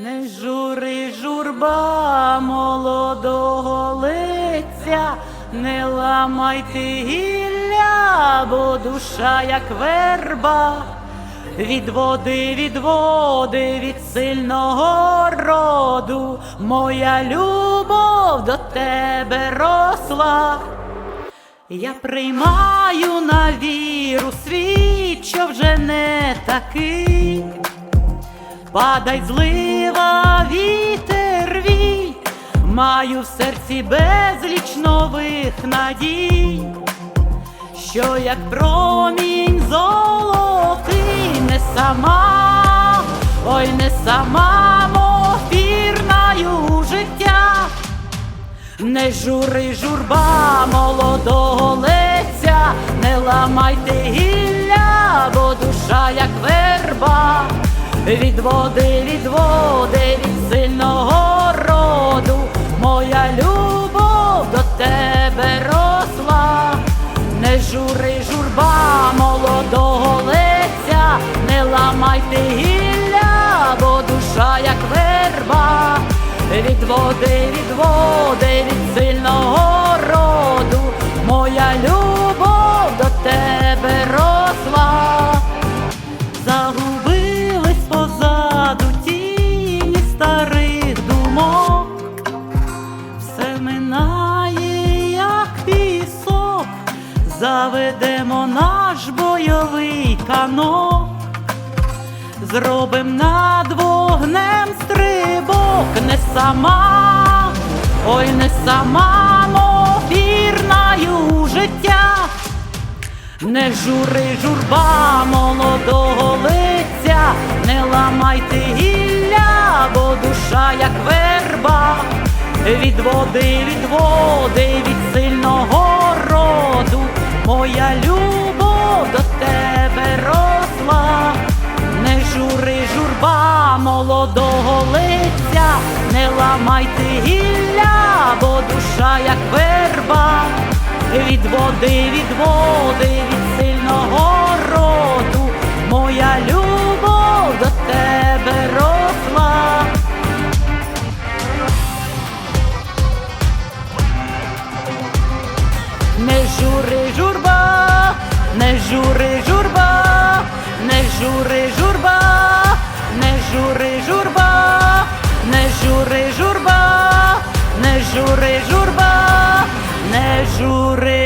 Не жури журба молодого лиця, не ламайте гілля, бо душа, як верба, від води, від води, від сильного роду, моя любов до тебе росла. Я приймаю на віру світ, що вже не такий. Падай злива, вітер вій, маю в серці безліч нових надій, що як промінь золотий, не сама, ой, не сама, мов життя. Не жури журба молодого лиця, не ламайте гілля, бо душа як верба, від води, від води, від сильного роду, моя любов до тебе росла, не жури журба молодого лиця, не ламайте гілля, бо душа як верба. Від води, від води, заведемо наш бойовий канок. Зробим над вогнем стрибок. Не сама, ой, не сама, мов життя, не жури журба молодого лиця, не ламайте гілля, бо душа як верба, від води, від води, від сильного роду, моя любов до тебе росла. Не жури журба молодого лиця, не ламайте гілля, бо душа як верба, від води, від води, від сильного Не жури журба, не жури журба, не жури журба, не жури журба, не жури журба, не жури журба, не жури